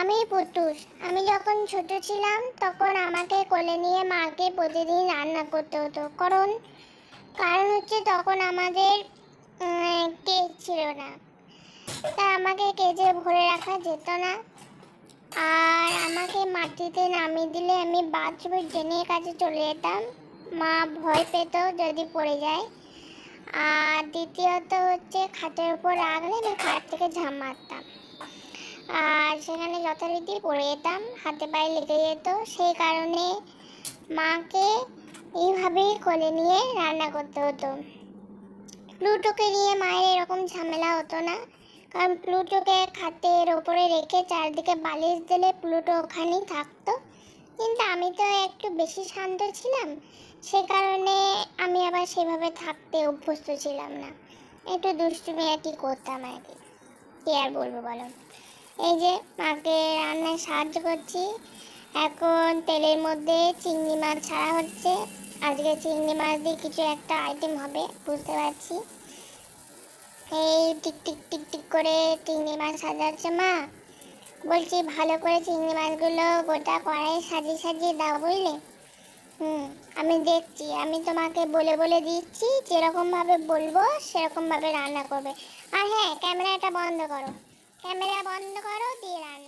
আমি পুতুষ আমি যখন ছোট ছিলাম, তখন আমাকে কোলে নিয়ে মাকে প্রতিদিন রান্না করতে হতো। কারণ কারণ হচ্ছে তখন আমাদের কেজ ছিল না। তা আমাকে কেজে ভরে রাখা যেত না। আর আমাকে মাটিতে নামিয়ে দিলে আমি বাথরুমের ড্রেনের কাছে চলে যেতাম। মা ভয় পেত যদি পড়ে যায়। আর দ্বিতীয়ত হচ্ছে খাটের উপর রাখলে আমি খাট থেকে ঝাম মারতাম। আর সেখানে যথারীতি পড়ে যেতাম, হাতে পায়ে লেগে যেত। সেই কারণে মাকে এইভাবেই কোলে নিয়ে রান্না করতে হতো। প্লুটোকে নিয়ে মায়ের এরকম ঝামেলা হতো না। কারণ প্লুটোকে খাতের ওপরে রেখে চারদিকে বালিশ দিলে প্লুটো ওখানেই থাকতো। কিন্তু আমি তো একটু বেশি শান্ত ছিলাম। সে কারণে আমি আবার সেভাবে থাকতে অভ্যস্ত ছিলাম না। একটু দুষ্টুমি আর কি করতাম আর কি। কি আর বলব বলো? এই যে মাকে রান্নায় সাহায্য করছি। এখন তেলের মধ্যে চিংড়ি মাছ ছাড়া হচ্ছে। আজকে চিংড়ি মাছ দিয়ে কিছু একটা আইটেম হবে, বুঝতে পারছি। এই টিক টিক টিক টিক করে চিংড়ি মাছ সাজাচ্ছে মা। বলছি, ভালো করে চিংড়ি মাছগুলো গোটা কড়াই সাজিয়ে সাজিয়ে দাও বুঝলে? হুম, আমি দেখছি। আমি তোমাকে বলে বলে দিচ্ছি, যেরকমভাবে বলব সেরকমভাবে রান্না করবে। আর হ্যাঁ ক্যামেরাটা বন্ধ করো। ক্যামেরা বন্ধ করো দিয়ে রান্না করো